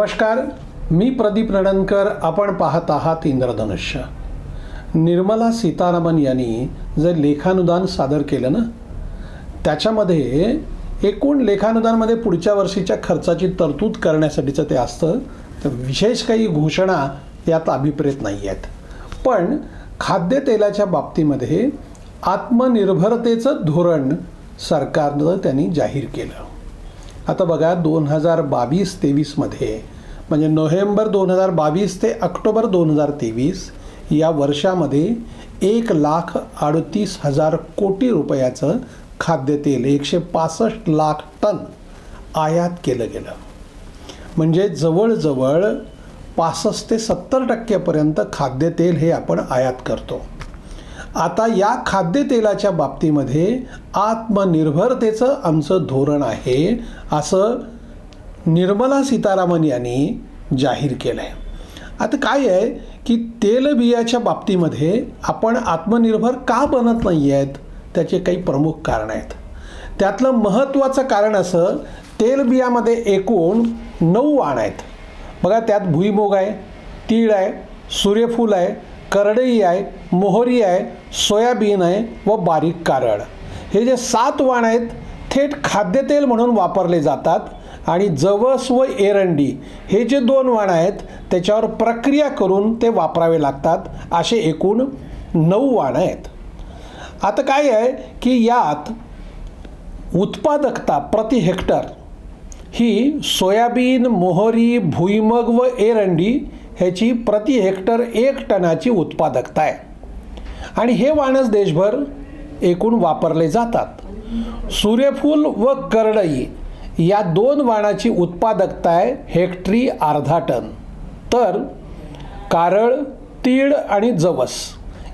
नमस्कार मी प्रदीप नडनकर आपण पाहत आहात इंद्रधनुष्य. निर्मला सीतारामन यांनी जे लेखानुदान सादर केलं ना त्याच्यामध्ये एकूण लेखानुदानमध्ये पुढच्या वर्षीच्या खर्चाची तरतूद करण्यासाठीचं ते असतं तर विशेष काही घोषणा यात अभिप्रेत नाही आहेत. पण खाद्यतेलाच्या बाबतीमध्ये आत्मनिर्भरतेचं धोरण सरकारनं त्यांनी जाहीर केलं. आता बघा दोन हजार बावीस तेवीसमध्ये म्हणजे नोव्हेंबर दोन हजार बावीस ते ऑक्टोबर दोन हजार तेवीस या वर्षामध्ये एक लाख अडतीस हजार कोटी रुपयाचं खाद्यतेल एकशे पासष्ट लाख टन आयात केलं गेलं. म्हणजे जवळजवळ पासष्ट ते सत्तर टक्क्यापर्यंत खाद्यतेल हे आपण आयात करतो. आता या खाद्यतेलाच्या बाबतीमध्ये आत्मनिर्भरतेचं आमचं धोरण आहे असं निर्मला सीतारामन यांनी जाहीर केलं आहे आता काय आहे की तेलबियाच्या बाबतीमध्ये आपण आत्मनिर्भर का बनत नाही आहेत त्याचे काही प्रमुख कारण आहेत. त्यातलं महत्त्वाचं कारण असं तेलबियामध्ये एकूण नऊ वाण आहेत. बघा त्यात भुईमोग आहे तीळ आहे सूर्यफूल आहे करडई आहे मोहरी आहे सोयाबीन आहे व बारीक कारळ हे जे सात वाण आहेत थेट खाद्यतेल म्हणून वापरले जातात आणि जवस व एरंडी हे जे दोन वाण आहेत त्याच्यावर प्रक्रिया करून ते वापरावे लागतात असे एकूण नऊ वाण आहेत. आता काय आहे की यात उत्पादकता प्रति हेक्टर ही सोयाबीन मोहरी भुईमग व एरंडी ह्याची प्रति हेक्टर एक टनाची उत्पादकता आहे. आणि हे वाणच देशभर एकूण वापरले जातात. सूर्यफूल व करडई या दोन वाणाची उत्पादकता आहे हेक्टरी अर्धा टन. तर कारळ तीळ आणि जवस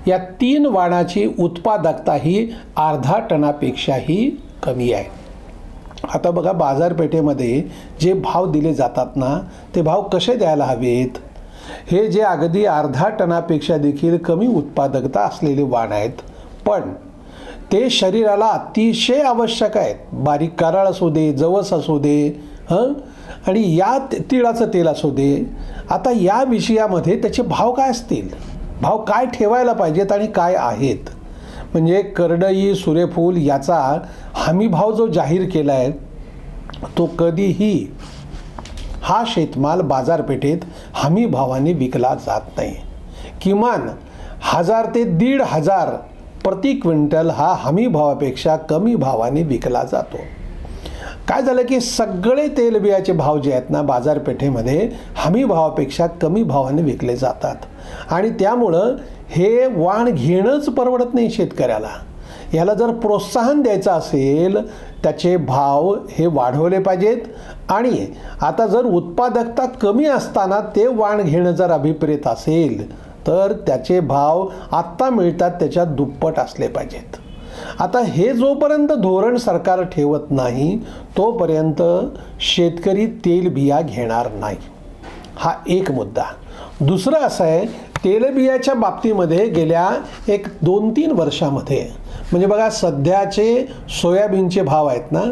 या तीन वाणाची उत्पादकता ही अर्धा टनापेक्षाही कमी आहे. आता बघा बाजारपेठेमध्ये जे भाव दिले जातात ना ते भाव कसे द्यायला हवेत? हे जे अगदी अर्धा टनापेक्षा देखील कमी उत्पादकता असलेले वाण आहेत. पण ते शरीराला अतिशय आवश्यक आहेत. बारीक कारळ असू दे जवस असू दे हं? आणि या तिळाचं तेल असू दे. आता या विषयामध्ये त्याचे भाव काय असतील? भाव काय ठेवायला पाहिजेत आणि काय आहेत? म्हणजे करडई सूर्यफूल याचा हमी भाव जो जाहीर केला आहे तो कधीही हा शेतमाल बाजारपेठेत हमी भावाने विकला जात नाही. किमान हजार ते दीड हजार प्रति क्विंटल हा हमी भावापेक्षा कमी भावाने विकला जातो. काय झालं की सगळे तेलबियाचे भाव जे आहेत ना बाजारपेठेमध्ये हमी भावापेक्षा कमी भावाने विकले जातात. आणि त्यामुळं हे वाण घेणंच परवडत नाही शेतकऱ्याला. याला जर प्रोत्साहन द्यायचं असेल त्याचे भाव हे वाढवले पाहिजेत. आणि आता जर उत्पादकता कमी असताना ते वाण घेणं जर अभिप्रेत असेल तर त्याचे भाव आत्ता मिळतात त्याच्या दुप्पट असले पाहिजेत. आता हे जोपर्यंत धोरण सरकार ठेवत नाही तोपर्यंत शेतकरी तेलबिया घेणार नाही. हा एक मुद्दा. दुसरं असं आहे तेलबियाच्या बाबतीमध्ये गेल्या एक दोन तीन वर्षामध्ये म्हणजे बघा सध्याचे सोयाबीनचे भाव आहेत ना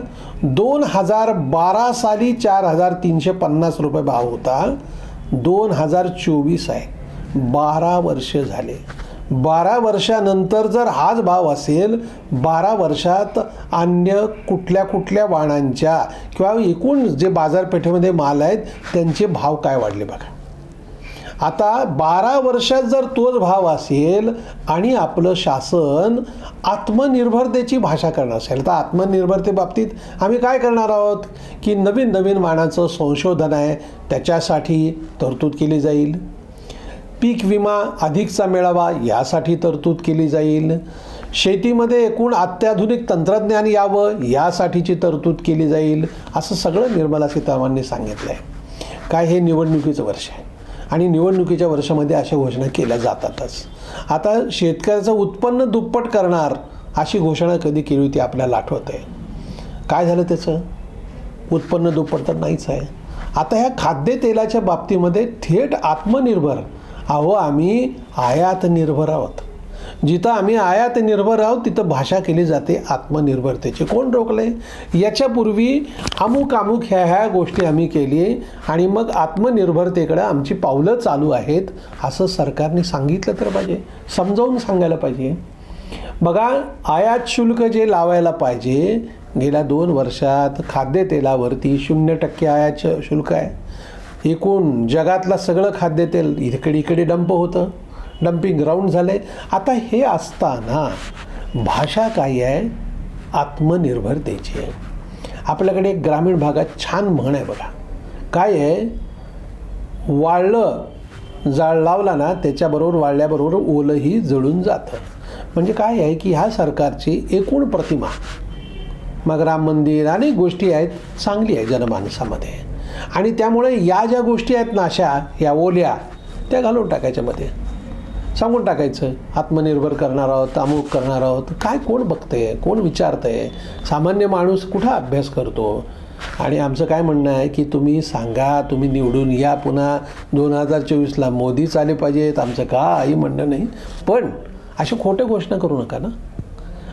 दोन हजार बारा साली चार हजार तीनशे पन्नास रुपये भाव होता. दोन हजार चोवीस आहे. बारा वर्ष झाले. बारा वर्षानंतर जर हाच भाव असेल बारा वर्षात अन्य कुठल्या कुठल्या वाणांच्या किंवा एकूण जे बाजारपेठेमध्ये माल आहेत त्यांचे भाव काय वाढले बघा? आता बारा वर्षात जर तोच भाव असेल आणि आपलं शासन आत्मनिर्भरतेची भाषा करणार असेल तर आत्मनिर्भरतेबाबतीत आम्ही काय करणार आहोत? की नवीन नवीन वाणाचं संशोधन आहे त्याच्यासाठी तरतूद केली जाईल. पीक विमा अधिकचा मिळावा यासाठी तरतूद केली जाईल. शेतीमध्ये एकूण अत्याधुनिक तंत्रज्ञान यावं यासाठीची तरतूद केली जाईल असं सगळं निर्मला सीतारामनने सांगितलं आहे काय हे निवडणुकीचं वर्ष आहे? आणि निवडणुकीच्या वर्षामध्ये अशा घोषणा केल्या जातातच. आता शेतकऱ्याचं उत्पन्न दुप्पट करणार अशी घोषणा कधी केली होती आपल्याला आठवत आहे. काय झालं त्याचं? उत्पन्न दुप्पट तर नाहीच आहे. आता ह्या खाद्यतेलाच्या बाबतीमध्ये थेट आत्मनिर्भर. अहो आम्ही आयात निर्भर आहोत. जिथं आम्ही आयात निर्भर आहोत तिथं भाषा केली जाते आत्मनिर्भरतेची. कोण रोखले याच्यापूर्वी अमुक अमुक ह्या ह्या गोष्टी आम्ही केली आणि मग आत्मनिर्भरतेकडे आमची पावलं चालू आहेत असं सरकारने सांगितलं तर पाहिजे. समजावून सांगायला पाहिजे. बघा आयात शुल्क जे लावायला पाहिजे गेल्या दोन वर्षात खाद्यतेलावरती शून्य टक्के आयात शुल्क आहे. एकूण जगातला सगळं खाद्यतेल इकडे इकडे डंप होतं. डम्पिंग ग्राउंड झाले आता हे असताना भाषा काय आहे? आत्मनिर्भरतेची आहे. आपल्याकडे एक ग्रामीण भागात छान म्हण आहे बघा. काय आहे? वाळलं जाळ लावला ना त्याच्याबरोबर वाळल्याबरोबर ओलंही जळून जातं. म्हणजे काय आहे की ह्या सरकारची एकूण प्रतिमा मग राम मंदिर अनेक गोष्टी आहेत चांगली आहे जनमानसामध्ये. आणि त्यामुळे या ज्या गोष्टी आहेत ना अशा या ओल्या त्या घालून टाकायच्यामध्ये सांगून टाकायचं. आत्मनिर्भर करणार आहोत अमुक करणार आहोत. काय कोण बघतंय? कोण विचारतंय? सामान्य माणूस कुठं अभ्यास करतो? आणि आमचं काय म्हणणं आहे की तुम्ही सांगा तुम्ही निवडून या. पुन्हा दोन हजार चोवीसला मोदीच आले पाहिजेत. आमचं काही म्हणणं नाही. पण अशी खोट्या घोषणा करू नका ना.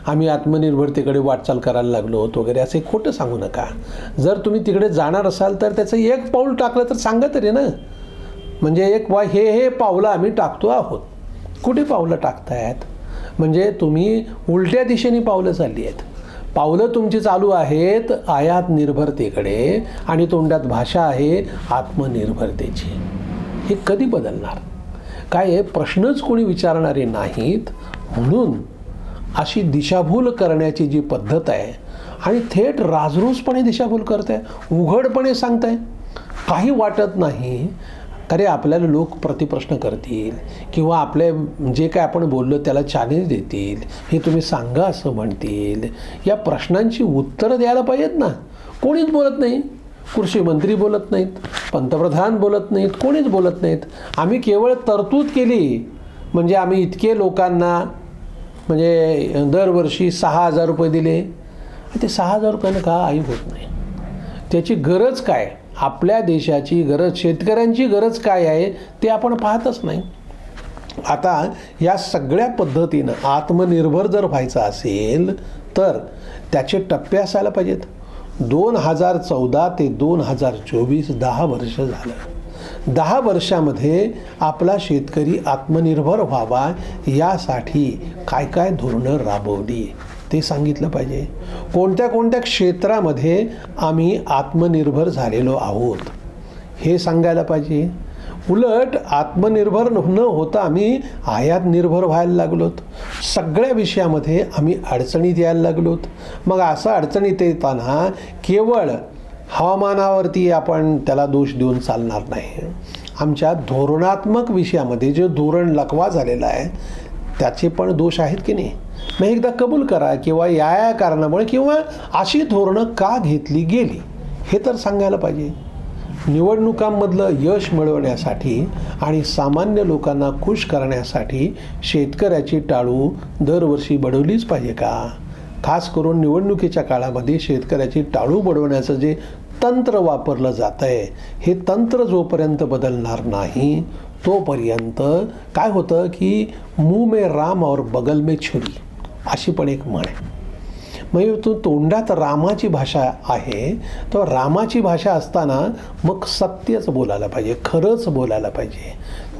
आम्ही आत्मनिर्भरतेकडे वाटचाल करायला लागलो होतो वगैरे असे खोटं सांगू नका. जर तुम्ही तिकडे जाणार असाल तर त्याचं एक पाऊल टाकलं तर सांगा तरी ना. म्हणजे एक वा हे हे पावलं आम्ही टाकतो आहोत. कुठे पावलं टाकतायत? म्हणजे तुम्ही उलट्या दिशेने पावलं चालली आहेत पावलं तुमची चालू आहेत आयात निर्भरतेकडे आणि तोंडात भाषा आहे आत्मनिर्भरतेची. हे कधी बदलणार? काय प्रश्नच कोणी विचारणारे नाहीत? म्हणून अशी दिशाभूल करण्याची जी पद्धत आहे आणि थेट राजरोसपणे दिशाभूल करते उघडपणे सांगताय काही वाटत नाही अरे आपल्याला लोक प्रतिप्रश्न करतील किंवा आपले जे काय आपण बोललो त्याला चॅलेंज देतील. हे तुम्ही सांगा असं म्हणतील. या प्रश्नांची उत्तरं द्यायला पाहिजेत ना. कोणीच बोलत नाही. कृषी मंत्री बोलत नाहीत. पंतप्रधान बोलत नाहीत. कोणीच बोलत नाहीत. आम्ही केवळ तरतूद केली. म्हणजे आम्ही इतके लोकांना म्हणजे दरवर्षी सहा हजार रुपये दिले. ते सहा हजार रुपयानं का आई होत नाही? त्याची गरज काय? आपल्या देशाची गरज शेतकऱ्यांची गरज काय आहे ते आपण पाहतच नाही. आता या सगळ्या पद्धतीनं आत्मनिर्भर जर व्हायचं असेल तर त्याचे टप्पे असायला पाहिजेत. दोन हजार चौदा ते दोन हजार चोवीस दहा वर्ष झालं. दहा वर्षामध्ये आपला शेतकरी आत्मनिर्भर व्हावा यासाठी काय काय धोरणं राबवली? ते सांगितलं पाहिजे. कोणत्या कोणत्या क्षेत्रामध्ये आम्ही आत्मनिर्भर झालेलो आहोत? हे सांगायला पाहिजे. उलट आत्मनिर्भर न होता आम्ही आयात निर्भर व्हायला लागलोत. सगळ्या विषयामध्ये आम्ही अडचणीत यायला लागलोत. मग असं अडचणीत येताना केवळ हवामानावरती आपण त्याला दोष देऊन चालणार नाही. आमच्या धोरणात्मक विषयामध्ये जे धोरण लकवा झालेलं आहे त्याचे पण दोष आहेत की नाही? मग एकदा कबूल करा किंवा या या कारणामुळे किंवा अशी धोरणं का घेतली गेली? हे तर सांगायला पाहिजे. निवडणुकांमधलं यश मिळवण्यासाठी आणि सामान्य लोकांना खुश करण्यासाठी शेतकऱ्याची टाळू दरवर्षी बडवलीच पाहिजे का? खास करून निवडणुकीच्या काळामध्ये शेतकऱ्याची टाळू बडवण्याचं जे तंत्र वापरलं जात आहे हे तंत्र जोपर्यंत बदलणार नाही तोपर्यंत काय होतं की मुंह मे राम और बगल मे छुरी अशी पण एक म्हण आहे. म्हणजे तो तोंडात रामाची भाषा आहे तर रामाची भाषा असताना मग सत्यच बोलायला पाहिजे खरंच बोलायला पाहिजे.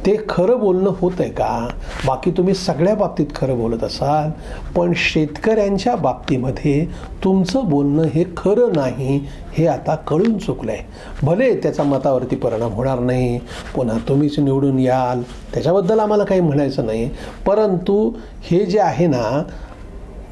ते खरं बोलणं होतं आहे का? बाकी तुम्ही सगळ्या बाबतीत खरं बोलत असाल पण शेतकऱ्यांच्या बाबतीमध्ये तुमचं बोलणं हे खरं नाही हे आता कळून चुकलं आहे भले त्याचा मतावरती परिणाम होणार नाही पुन्हा तुम्हीच निवडून याल त्याच्याबद्दल आम्हाला काही म्हणायचं नाही परंतु हे जे आहे ना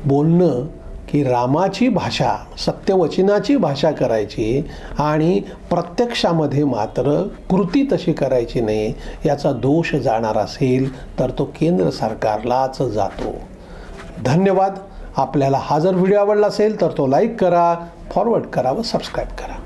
बोलणं की रामाची भाषा सत्यवचनाची भाषा करायची आणि प्रत्यक्षामध्ये मात्र कृती तशी करायची नाही याचा दोष जाणार असेल तर तो केंद्र सरकारलाच जातो. धन्यवाद. आपल्याला हा जर व्हिडिओ आवडला असेल तर तो लाईक करा फॉरवर्ड करा व सबस्क्राईब करा.